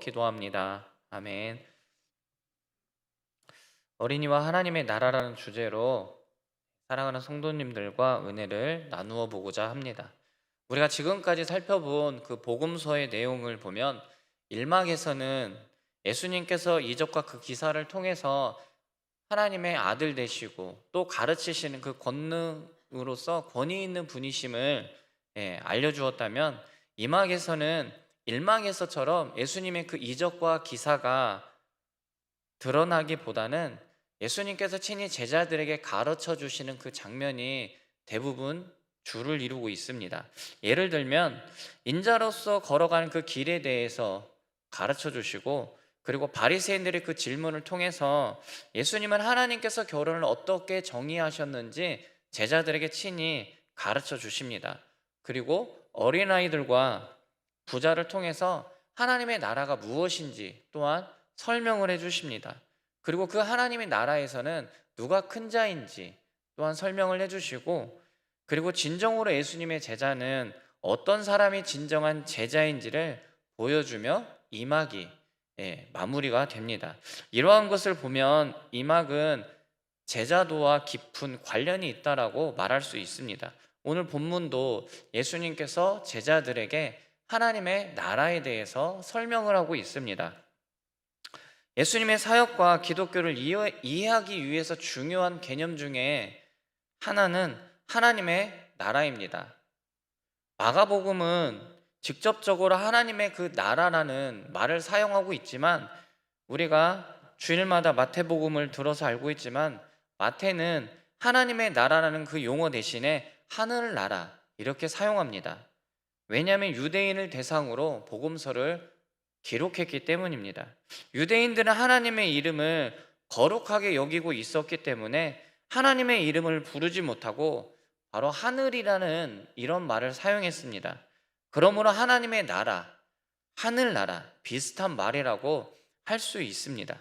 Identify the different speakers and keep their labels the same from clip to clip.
Speaker 1: 기도합니다. 아멘. 어린이와 하나님의 나라라는 주제로 사랑하는 성도님들과 은혜를 나누어 보고자 합니다. 우리가 지금까지 살펴본 그 복음서의 내용을 보면 1막에서는 예수님께서 이적과 그 기사를 통해서 하나님의 아들 되시고 또 가르치시는 그 권능으로서 권위 있는 분이심을 예, 알려주었다면 2막에서는 1막에서처럼 예수님의 그 이적과 기사가 드러나기보다는 예수님께서 친히 제자들에게 가르쳐 주시는 그 장면이 대부분 주를 이루고 있습니다. 예를 들면 인자로서 걸어가는 그 길에 대해서 가르쳐 주시고 그리고 바리새인들의 그 질문을 통해서 예수님은 하나님께서 결혼을 어떻게 정의하셨는지 제자들에게 친히 가르쳐 주십니다. 그리고 어린아이들과 부자를 통해서 하나님의 나라가 무엇인지 또한 설명을 해 주십니다. 그리고 그 하나님의 나라에서는 누가 큰 자인지 또한 설명을 해 주시고 그리고 진정으로 예수님의 제자는 어떤 사람이 진정한 제자인지를 보여주며 이막이 예, 마무리가 됩니다. 이러한 것을 보면 이막은 제자도와 깊은 관련이 있다라고 말할 수 있습니다. 오늘 본문도 예수님께서 제자들에게 하나님의 나라에 대해서 설명을 하고 있습니다. 예수님의 사역과 기독교를 이해- 이해하기 위해서 중요한 개념 중에 하나는 하나님의 나라입니다. 마가복음은 직접적으로 하나님의 그 나라라는 말을 사용하고 있지만 우리가 주일마다 마태복음을 들어서 알고 있지만 마태는 하나님의 나라라는 그 용어 대신에 하늘나라 이렇게 사용합니다. 왜냐하면 유대인을 대상으로 복음서를 기록했기 때문입니다. 유대인들은 하나님의 이름을 거룩하게 여기고 있었기 때문에 하나님의 이름을 부르지 못하고 바로 하늘이라는 이런 말을 사용했습니다. 그러므로 하나님의 나라, 하늘나라 비슷한 말이라고 할 수 있습니다.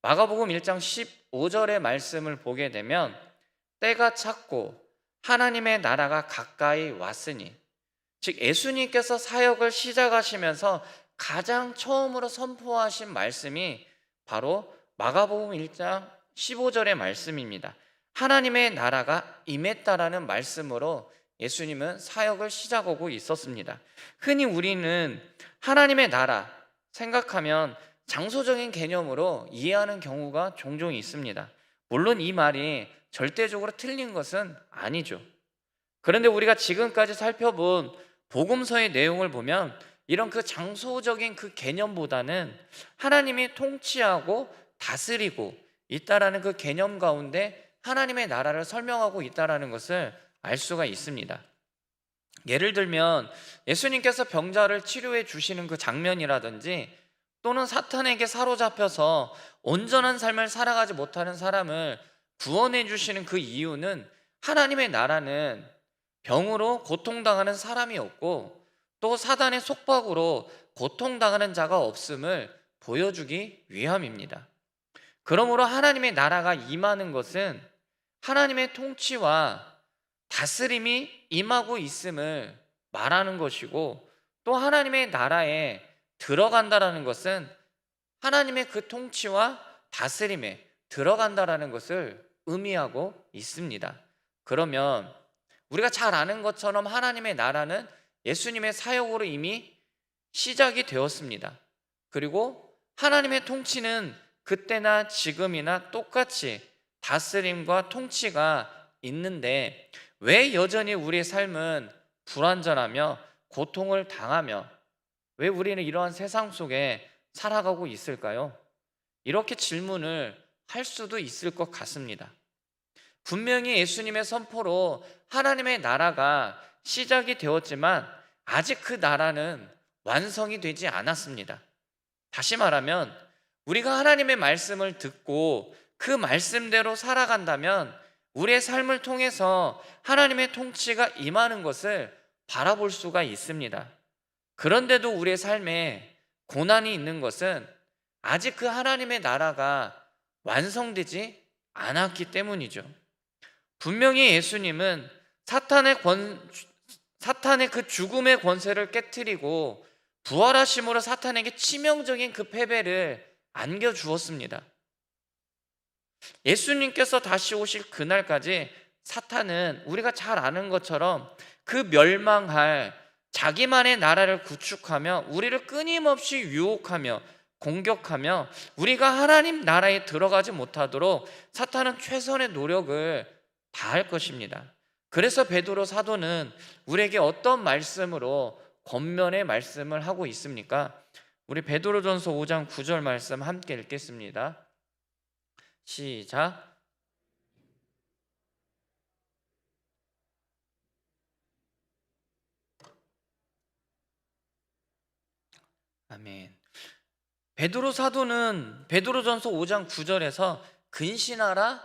Speaker 1: 마가복음 1장 15절의 말씀을 보게 되면 때가 찼고 하나님의 나라가 가까이 왔으니 즉 예수님께서 사역을 시작하시면서 가장 처음으로 선포하신 말씀이 바로 마가복음 1장 15절의 말씀입니다. 하나님의 나라가 임했다라는 말씀으로 예수님은 사역을 시작하고 있었습니다. 흔히 우리는 하나님의 나라 생각하면 장소적인 개념으로 이해하는 경우가 종종 있습니다. 물론 이 말이 절대적으로 틀린 것은 아니죠. 그런데 우리가 지금까지 살펴본 복음서의 내용을 보면 이런 그 장소적인 그 개념보다는 하나님이 통치하고 다스리고 있다라는 그 개념 가운데 하나님의 나라를 설명하고 있다라는 것을 알 수가 있습니다. 예를 들면 예수님께서 병자를 치료해 주시는 그 장면이라든지 또는 사탄에게 사로잡혀서 온전한 삶을 살아가지 못하는 사람을 구원해 주시는 그 이유는 하나님의 나라는 병으로 고통당하는 사람이 없고 또 사단의 속박으로 고통당하는 자가 없음을 보여주기 위함입니다. 그러므로 하나님의 나라가 임하는 것은 하나님의 통치와 다스림이 임하고 있음을 말하는 것이고 또 하나님의 나라에 들어간다라는 것은 하나님의 그 통치와 다스림에 들어간다라는 것을 의미하고 있습니다. 그러면 우리가 잘 아는 것처럼 하나님의 나라는 예수님의 사역으로 이미 시작이 되었습니다. 그리고 하나님의 통치는 그때나 지금이나 똑같이 다스림과 통치가 있는데 왜 여전히 우리의 삶은 불완전하며 고통을 당하며 왜 우리는 이러한 세상 속에 살아가고 있을까요? 이렇게 질문을 할 수도 있을 것 같습니다. 분명히 예수님의 선포로 하나님의 나라가 시작이 되었지만 아직 그 나라는 완성이 되지 않았습니다. 다시 말하면 우리가 하나님의 말씀을 듣고 그 말씀대로 살아간다면 우리의 삶을 통해서 하나님의 통치가 임하는 것을 바라볼 수가 있습니다. 그런데도 우리의 삶에 고난이 있는 것은 아직 그 하나님의 나라가 완성되지 않았기 때문이죠. 분명히 예수님은 사탄의 권 사탄의 그 죽음의 권세를 깨뜨리고 부활하심으로 사탄에게 치명적인 그 패배를 안겨 주었습니다. 예수님께서 다시 오실 그날까지 사탄은 우리가 잘 아는 것처럼 그 멸망할 자기만의 나라를 구축하며 우리를 끊임없이 유혹하며 공격하며 우리가 하나님 나라에 들어가지 못하도록 사탄은 최선의 노력을 다 할 것입니다. 그래서 베드로 사도는 우리에게 어떤 말씀으로 권면의 말씀을 하고 있습니까? 우리 베드로전서 5장 9절 말씀 함께 읽겠습니다. 시작. 아멘. 베드로 사도는 베드로전서 5장 9절에서 근신하라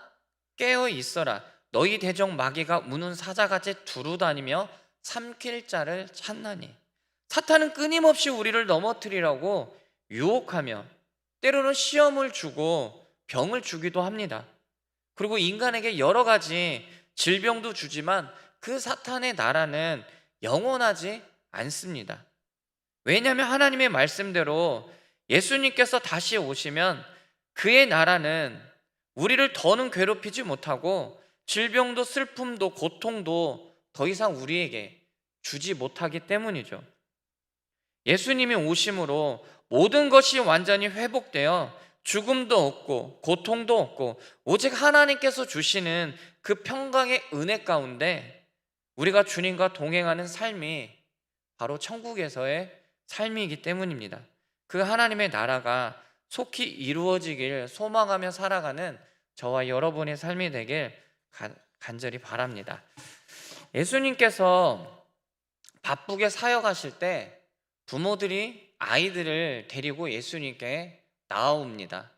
Speaker 1: 깨어 있어라 너희 대적 마귀가 우는 사자같이 두루다니며 삼킬 자를 찾나니 사탄은 끊임없이 우리를 넘어뜨리라고 유혹하며 때로는 시험을 주고 병을 주기도 합니다. 그리고 인간에게 여러 가지 질병도 주지만 그 사탄의 나라는 영원하지 않습니다. 왜냐하면 하나님의 말씀대로 예수님께서 다시 오시면 그의 나라는 우리를 더는 괴롭히지 못하고 질병도 슬픔도 고통도 더 이상 우리에게 주지 못하기 때문이죠. 예수님이 오심으로 모든 것이 완전히 회복되어 죽음도 없고 고통도 없고 오직 하나님께서 주시는 그 평강의 은혜 가운데 우리가 주님과 동행하는 삶이 바로 천국에서의 삶이기 때문입니다. 그 하나님의 나라가 속히 이루어지길 소망하며 살아가는 저와 여러분의 삶이 되길 간절히 바랍니다. 예수님께서 바쁘게 사역하실 때 부모들이 아이들을 데리고 예수님께 나옵니다.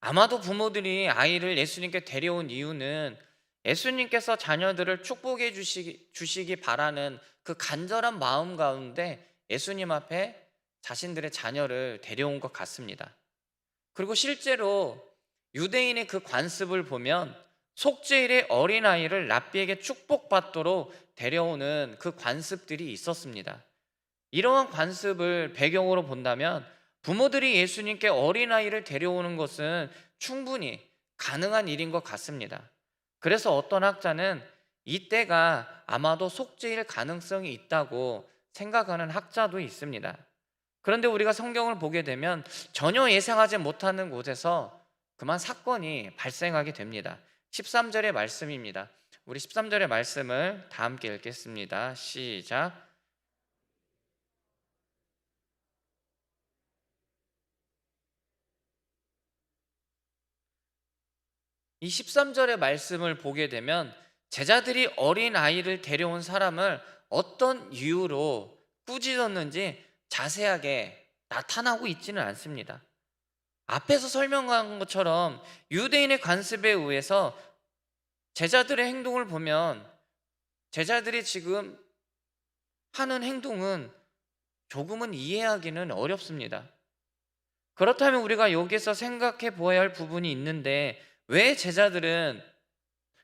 Speaker 1: 아마도 부모들이 아이를 예수님께 데려온 이유는 예수님께서 자녀들을 축복해 주시기, 주시기 바라는 그 간절한 마음 가운데 예수님 앞에 자신들의 자녀를 데려온 것 같습니다. 그리고 실제로 유대인의 그 관습을 보면 속죄일의 어린아이를 랍비에게 축복받도록 데려오는 그 관습들이 있었습니다. 이러한 관습을 배경으로 본다면 부모들이 예수님께 어린아이를 데려오는 것은 충분히 가능한 일인 것 같습니다. 그래서 어떤 학자는 이때가 아마도 속죄일 가능성이 있다고 생각하는 학자도 있습니다. 그런데 우리가 성경을 보게 되면 전혀 예상하지 못하는 곳에서 그만 사건이 발생하게 됩니다. 13절의 말씀입니다. 우리 13절의 말씀을 다 함께 읽겠습니다. 시작. 이 13절의 말씀을 보게 되면 제자들이 어린 아이를 데려온 사람을 어떤 이유로 꾸짖었는지 자세하게 나타나고 있지는 않습니다. 앞에서 설명한 것처럼 유대인의 관습에 의해서 제자들의 행동을 보면 제자들이 지금 하는 행동은 조금은 이해하기는 어렵습니다. 그렇다면 우리가 여기서 생각해 보아야 할 부분이 있는데 왜 제자들은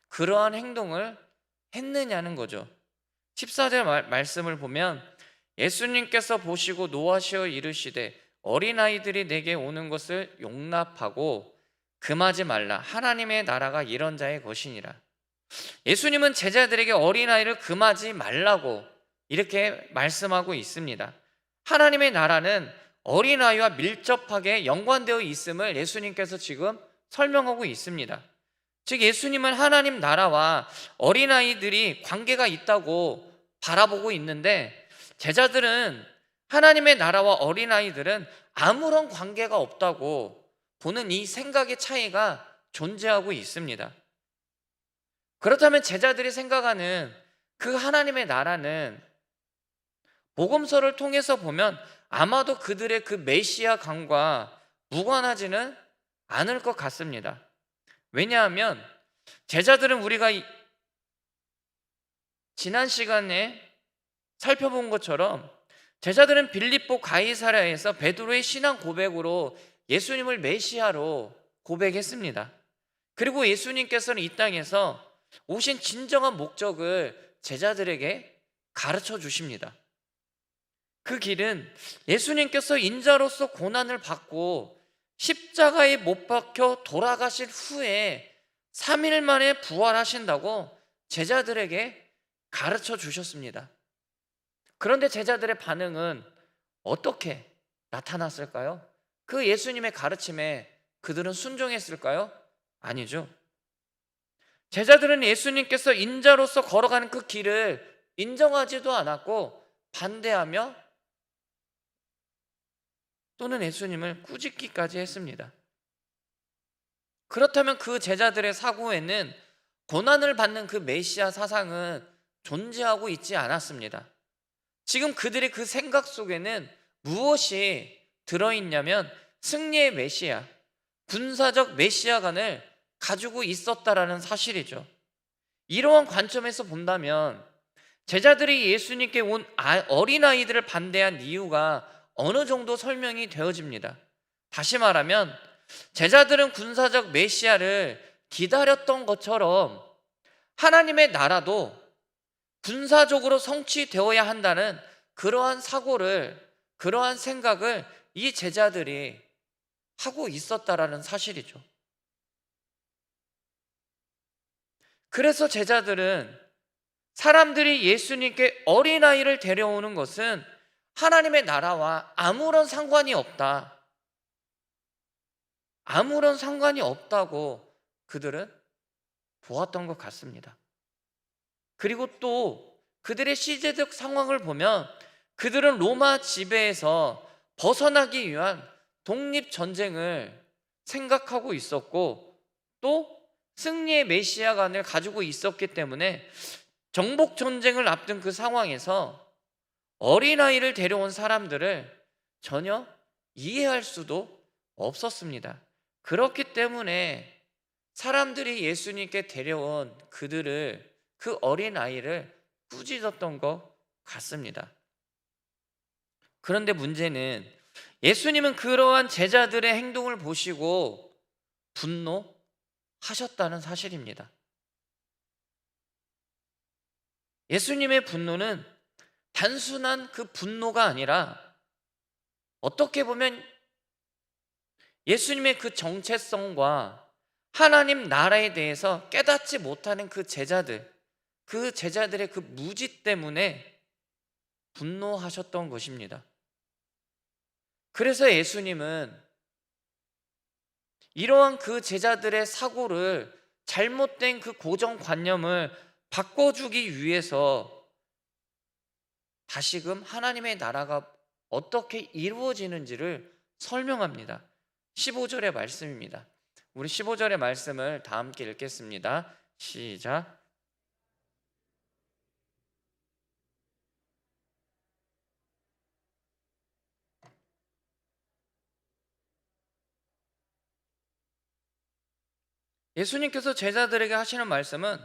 Speaker 1: 그러한 행동을 했느냐는 거죠. 14절 말, 말씀을 보면 예수님께서 보시고 노하시어 이르시되 어린아이들이 내게 오는 것을 용납하고 금하지 말라. 하나님의 나라가 이런 자의 것이니라. 예수님은 제자들에게 어린아이를 금하지 말라고 이렇게 말씀하고 있습니다. 하나님의 나라는 어린아이와 밀접하게 연관되어 있음을 예수님께서 지금 설명하고 있습니다. 즉 예수님은 하나님 나라와 어린아이들이 관계가 있다고 바라보고 있는데 제자들은 하나님의 나라와 어린아이들은 아무런 관계가 없다고 보는 이 생각의 차이가 존재하고 있습니다. 그렇다면 제자들이 생각하는 그 하나님의 나라는 복음서를 통해서 보면 아마도 그들의 그 메시아 강과 무관하지는 않을 것 같습니다. 왜냐하면 제자들은 우리가 지난 시간에 살펴본 것처럼 제자들은 빌립보 가이사라에서 베드로의 신앙 고백으로 예수님을 메시아로 고백했습니다. 그리고 예수님께서는 이 땅에서 오신 진정한 목적을 제자들에게 가르쳐 주십니다. 그 길은 예수님께서 인자로서 고난을 받고 십자가에 못 박혀 돌아가실 후에 3일 만에 부활하신다고 제자들에게 가르쳐 주셨습니다. 그런데 제자들의 반응은 어떻게 나타났을까요? 그 예수님의 가르침에 그들은 순종했을까요? 아니죠. 제자들은 예수님께서 인자로서 걸어가는 그 길을 인정하지도 않았고 반대하며 또는 예수님을 꾸짖기까지 했습니다. 그렇다면 그 제자들의 사고에는 고난을 받는 그 메시아 사상은 존재하고 있지 않았습니다. 지금 그들의 그 생각 속에는 무엇이 들어있냐면 승리의 메시아, 군사적 메시아관을 가지고 있었다라는 사실이죠. 이러한 관점에서 본다면 제자들이 예수님께 온 아- 어린아이들을 반대한 이유가 어느 정도 설명이 되어집니다. 다시 말하면 제자들은 군사적 메시아를 기다렸던 것처럼 하나님의 나라도 군사적으로 성취되어야 한다는 그러한 사고를 그러한 생각을 이 제자들이 하고 있었다라는 사실이죠. 그래서 제자들은 사람들이 예수님께 어린아이를 데려오는 것은 하나님의 나라와 아무런 상관이 없다. 아무런 상관이 없다고 그들은 보았던 것 같습니다. 그리고 또 그들의 시제적 상황을 보면 그들은 로마 지배에서 벗어나기 위한 독립 전쟁을 생각하고 있었고 또 승리의 메시아관을 가지고 있었기 때문에 정복 전쟁을 앞둔 그 상황에서 어린아이를 데려온 사람들을 전혀 이해할 수도 없었습니다. 그렇기 때문에 사람들이 예수님께 데려온 그들을 그 어린 아이를 꾸짖었던 것 같습니다. 그런데 문제는 예수님은 그러한 제자들의 행동을 보시고 분노하셨다는 사실입니다. 예수님의 분노는 단순한 그 분노가 아니라 어떻게 보면 예수님의 그 정체성과 하나님 나라에 대해서 깨닫지 못하는 그 제자들, 그 제자들의 그 무지 때문에 분노하셨던 것입니다. 그래서 예수님은 이러한 그 제자들의 사고를 잘못된 그 고정관념을 바꿔주기 위해서 다시금 하나님의 나라가 어떻게 이루어지는지를 설명합니다. 15절의 말씀입니다. 우리 15절의 말씀을 다 함께 읽겠습니다. 시작. 예수님께서 제자들에게 하시는 말씀은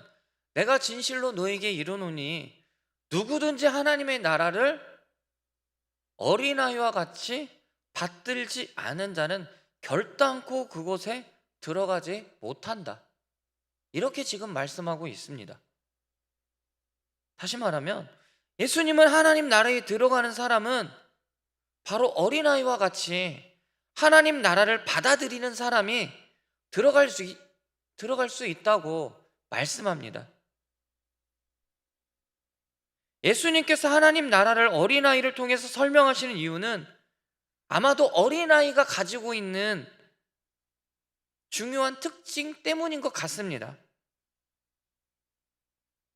Speaker 1: 내가 진실로 너에게 이르노니 누구든지 하나님의 나라를 어린아이와 같이 받들지 않은 자는 결단코 그곳에 들어가지 못한다. 이렇게 지금 말씀하고 있습니다. 다시 말하면 예수님은 하나님 나라에 들어가는 사람은 바로 어린아이와 같이 하나님 나라를 받아들이는 사람이 들어갈 수, 있- 들어갈 수 있다고 말씀합니다. 예수님께서 하나님 나라를 어린아이를 통해서 설명하시는 이유는 아마도 어린아이가 가지고 있는 중요한 특징 때문인 것 같습니다.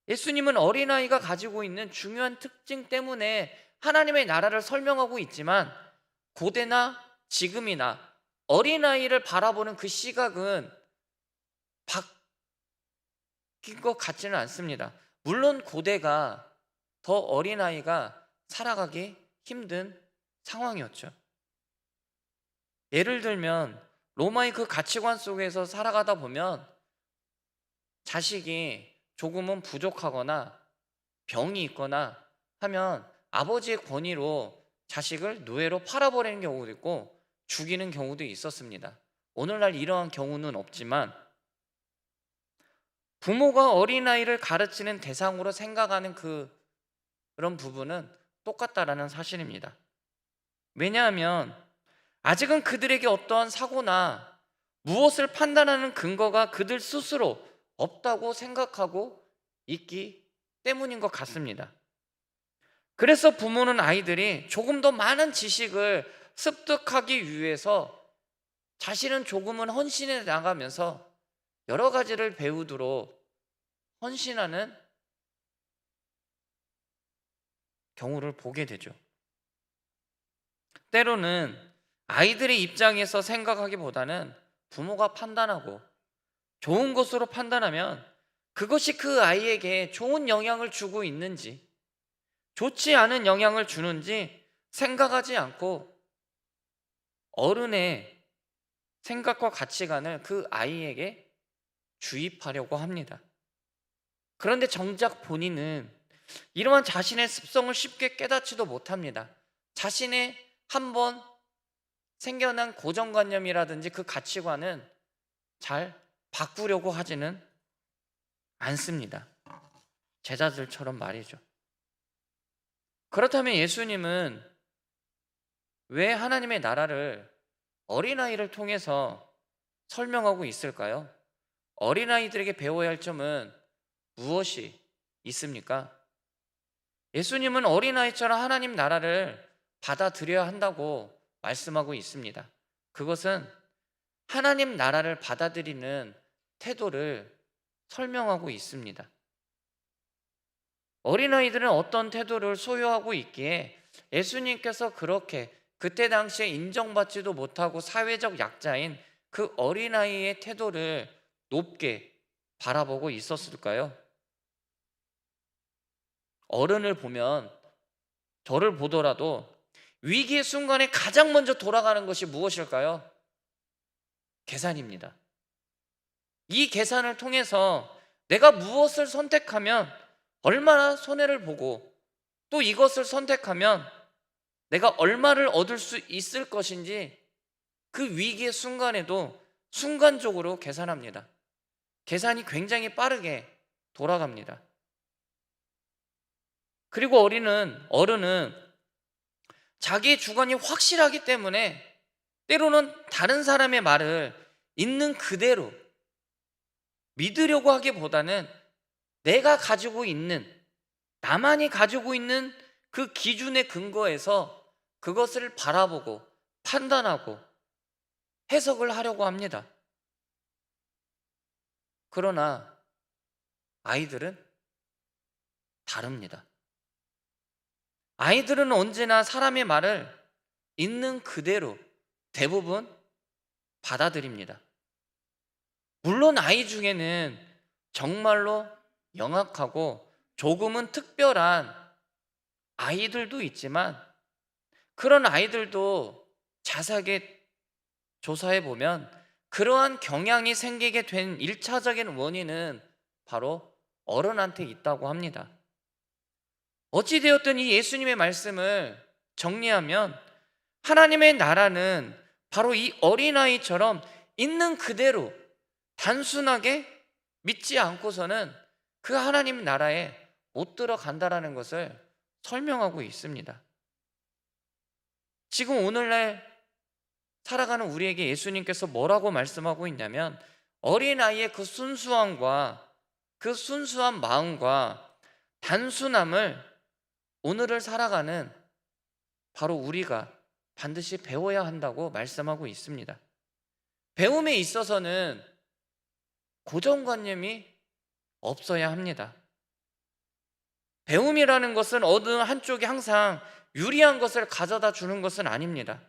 Speaker 1: 예수님은 어린아이가 가지고 있는 중요한 특징 때문에 하나님의 나라를 설명하고 있지만 고대나 지금이나 어린아이를 바라보는 그 시각은 바뀐 것 같지는 않습니다. 물론 고대가 더 어린아이가 살아가기 힘든 상황이었죠. 예를 들면 로마의 그 가치관 속에서 살아가다 보면 자식이 조금은 부족하거나 병이 있거나 하면 아버지의 권위로 자식을 노예로 팔아버리는 경우도 있고 죽이는 경우도 있었습니다. 오늘날 이러한 경우는 없지만 부모가 어린아이를 가르치는 대상으로 생각하는 그 그런 부분은 똑같다라는 사실입니다. 왜냐하면 아직은 그들에게 어떠한 사고나 무엇을 판단하는 근거가 그들 스스로 없다고 생각하고 있기 때문인 것 같습니다. 그래서 부모는 아이들이 조금 더 많은 지식을 습득하기 위해서 자신은 조금은 헌신해 나가면서 여러 가지를 배우도록 헌신하는 경우를 보게 되죠. 때로는 아이들의 입장에서 생각하기보다는 부모가 판단하고 좋은 것으로 판단하면 그것이 그 아이에게 좋은 영향을 주고 있는지 좋지 않은 영향을 주는지 생각하지 않고 어른의 생각과 가치관을 그 아이에게 주입하려고 합니다. 그런데 정작 본인은 이러한 자신의 습성을 쉽게 깨닫지도 못합니다. 자신의 한번 생겨난 고정관념이라든지 그 가치관은 잘 바꾸려고 하지는 않습니다. 제자들처럼 말이죠. 그렇다면 예수님은 왜 하나님의 나라를 어린아이를 통해서 설명하고 있을까요? 어린아이들에게 배워야 할 점은 무엇이 있습니까? 예수님은 어린아이처럼 하나님 나라를 받아들여야 한다고 말씀하고 있습니다. 그것은 하나님 나라를 받아들이는 태도를 설명하고 있습니다. 어린아이들은 어떤 태도를 소유하고 있기에 예수님께서 그렇게 그때 당시에 인정받지도 못하고 사회적 약자인 그 어린아이의 태도를 높게 바라보고 있었을까요? 어른을 보면 저를 보더라도 위기의 순간에 가장 먼저 돌아가는 것이 무엇일까요? 계산입니다. 이 계산을 통해서 내가 무엇을 선택하면 얼마나 손해를 보고 또 이것을 선택하면 내가 얼마를 얻을 수 있을 것인지 그 위기의 순간에도 순간적으로 계산합니다. 계산이 굉장히 빠르게 돌아갑니다. 그리고 어린은 어른은 자기의 주관이 확실하기 때문에 때로는 다른 사람의 말을 있는 그대로 믿으려고 하기보다는 내가 가지고 있는 나만이 가지고 있는 그 기준의 근거에서 그것을 바라보고 판단하고 해석을 하려고 합니다. 그러나 아이들은 다릅니다. 아이들은 언제나 사람의 말을 있는 그대로 대부분 받아들입니다. 물론 아이 중에는 정말로 영악하고 조금은 특별한 아이들도 있지만 그런 아이들도 자세하게 조사해 보면 그러한 경향이 생기게 된 1차적인 원인은 바로 어른한테 있다고 합니다. 어찌되었든 이 예수님의 말씀을 정리하면 하나님의 나라는 바로 이 어린아이처럼 있는 그대로 단순하게 믿지 않고서는 그 하나님 나라에 못 들어간다라는 것을 설명하고 있습니다. 지금 오늘날 살아가는 우리에게 예수님께서 뭐라고 말씀하고 있냐면 어린아이의 그 순수함과 그 순수한 마음과 단순함을 오늘을 살아가는 바로 우리가 반드시 배워야 한다고 말씀하고 있습니다. 배움에 있어서는 고정관념이 없어야 합니다. 배움이라는 것은 어느 한쪽이 항상 유리한 것을 가져다 주는 것은 아닙니다.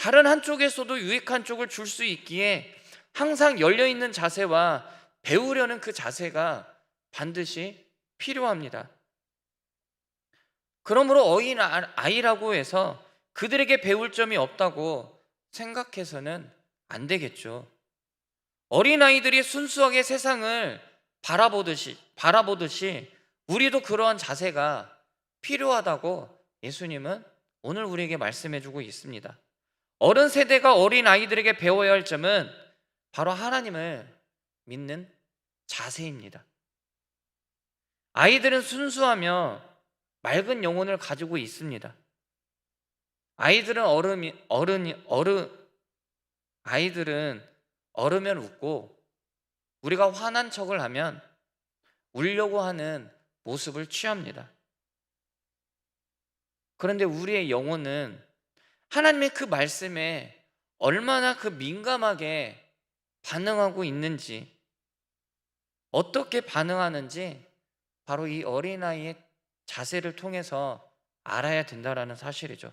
Speaker 1: 다른 한쪽에서도 유익한 쪽을 줄 수 있기에 항상 열려 있는 자세와 배우려는 그 자세가 반드시 필요합니다. 그러므로 어인 아이라고 해서 그들에게 배울 점이 없다고 생각해서는 안 되겠죠. 어린아이들이 순수하게 세상을 바라보듯이, 바라보듯이 우리도 그러한 자세가 필요하다고 예수님은 오늘 우리에게 말씀해 주고 있습니다. 어른 세대가 어린 아이들에게 배워야 할 점은 바로 하나님을 믿는 자세입니다. 아이들은 순수하며 맑은 영혼을 가지고 있습니다. 아이들은 얼음이 어른이 어른 아이들은 얼으면 웃고 우리가 화난 척을 하면 울려고 하는 모습을 취합니다. 그런데 우리의 영혼은 하나님의 그 말씀에 얼마나 그 민감하게 반응하고 있는지, 어떻게 반응하는지 바로 이 어린아이의 자세를 통해서 알아야 된다라는 사실이죠.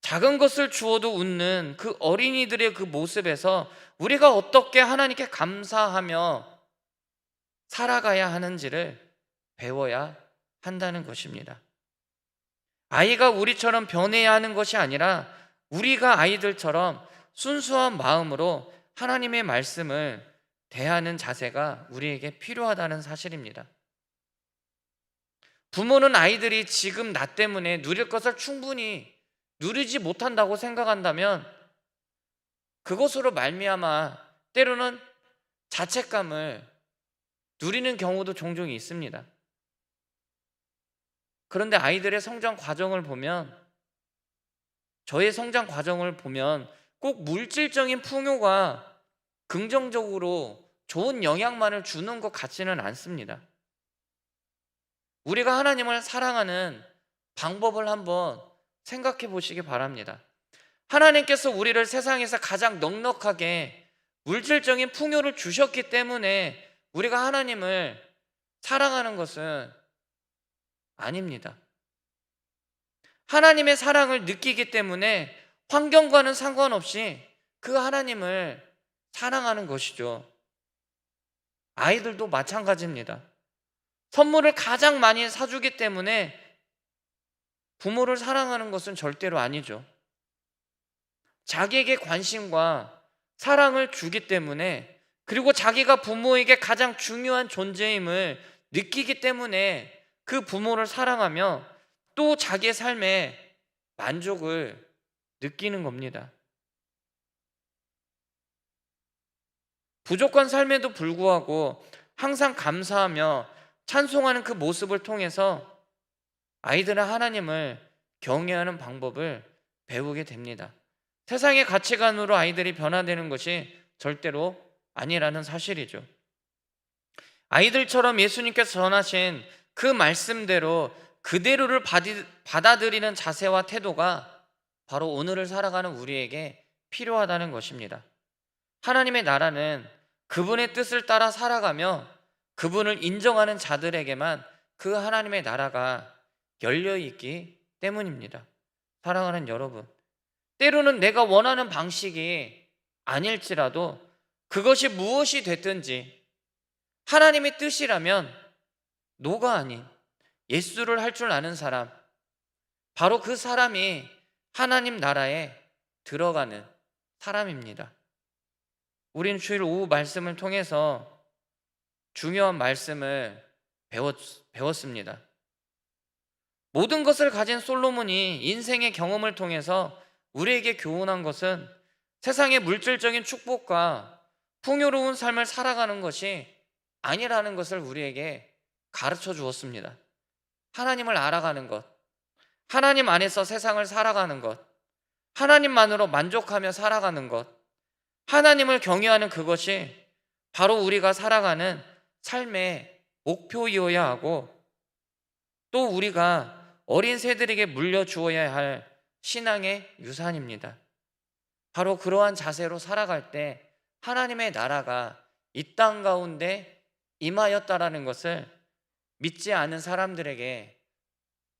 Speaker 1: 작은 것을 주어도 웃는 그 어린이들의 그 모습에서 우리가 어떻게 하나님께 감사하며 살아가야 하는지를 배워야 한다는 것입니다. 아이가 우리처럼 변해야 하는 것이 아니라 우리가 아이들처럼 순수한 마음으로 하나님의 말씀을 대하는 자세가 우리에게 필요하다는 사실입니다. 부모는 아이들이 지금 나 때문에 누릴 것을 충분히 누리지 못한다고 생각한다면 그것으로 말미암아 때로는 자책감을 누리는 경우도 종종 있습니다. 그런데 아이들의 성장 과정을 보면 저의 성장 과정을 보면 꼭 물질적인 풍요가 긍정적으로 좋은 영향만을 주는 것 같지는 않습니다. 우리가 하나님을 사랑하는 방법을 한번 생각해 보시기 바랍니다. 하나님께서 우리를 세상에서 가장 넉넉하게 물질적인 풍요를 주셨기 때문에 우리가 하나님을 사랑하는 것은 아닙니다. 하나님의 사랑을 느끼기 때문에 환경과는 상관없이 그 하나님을 사랑하는 것이죠. 아이들도 마찬가지입니다. 선물을 가장 많이 사주기 때문에 부모를 사랑하는 것은 절대로 아니죠. 자기에게 관심과 사랑을 주기 때문에 그리고 자기가 부모에게 가장 중요한 존재임을 느끼기 때문에 그 부모를 사랑하며 또 자기의 삶에 만족을 느끼는 겁니다. 부족한 삶에도 불구하고 항상 감사하며 찬송하는 그 모습을 통해서 아이들은 하나님을 경외하는 방법을 배우게 됩니다. 세상의 가치관으로 아이들이 변화되는 것이 절대로 아니라는 사실이죠. 아이들처럼 예수님께서 전하신 그 말씀대로 그대로를 받아들이는 자세와 태도가 바로 오늘을 살아가는 우리에게 필요하다는 것입니다. 하나님의 나라는 그분의 뜻을 따라 살아가며 그분을 인정하는 자들에게만 그 하나님의 나라가 열려 있기 때문입니다. 사랑하는 여러분, 때로는 내가 원하는 방식이 아닐지라도 그것이 무엇이 됐든지 하나님의 뜻이라면 노가 아닌 예수를 할 줄 아는 사람, 바로 그 사람이 하나님 나라에 들어가는 사람입니다. 우린 주일 오후 말씀을 통해서 중요한 말씀을 배웠, 배웠습니다. 모든 것을 가진 솔로몬이 인생의 경험을 통해서 우리에게 교훈한 것은 세상의 물질적인 축복과 풍요로운 삶을 살아가는 것이 아니라는 것을 우리에게 가르쳐 주었습니다. 하나님을 알아가는 것, 하나님 안에서 세상을 살아가는 것, 하나님만으로 만족하며 살아가는 것, 하나님을 경외하는 그것이 바로 우리가 살아가는 삶의 목표이어야 하고 또 우리가 어린 새들에게 물려주어야 할 신앙의 유산입니다. 바로 그러한 자세로 살아갈 때 하나님의 나라가 이 땅 가운데 임하였다라는 것을 믿지 않은 사람들에게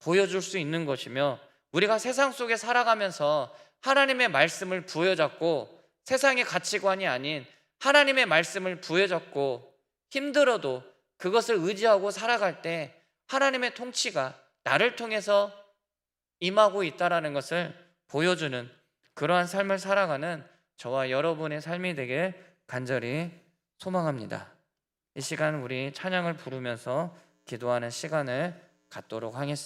Speaker 1: 보여줄 수 있는 것이며 우리가 세상 속에 살아가면서 하나님의 말씀을 부여잡고 세상의 가치관이 아닌 하나님의 말씀을 부여잡고 힘들어도 그것을 의지하고 살아갈 때 하나님의 통치가 나를 통해서 임하고 있다라는 것을 보여주는 그러한 삶을 살아가는 저와 여러분의 삶이 되길 간절히 소망합니다. 이 시간 우리 찬양을 부르면서 기도하는 시간을 갖도록 하겠습니다.